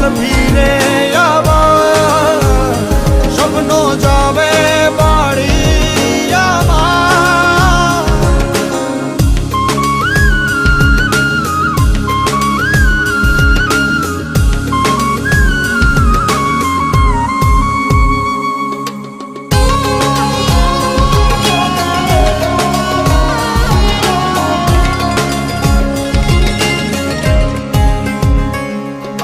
gonna be there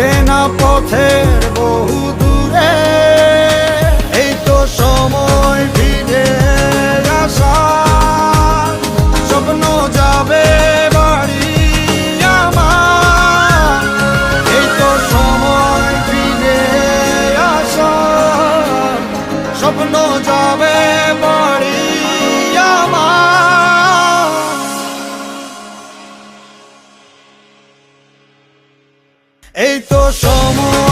চেনা পথের বহু দূরে, এই তো সময় ফিরে আসা স্বপ্ন যাবে বাড়ি আমার সময় আসা স্বপ্ন যাবে এই তো সময়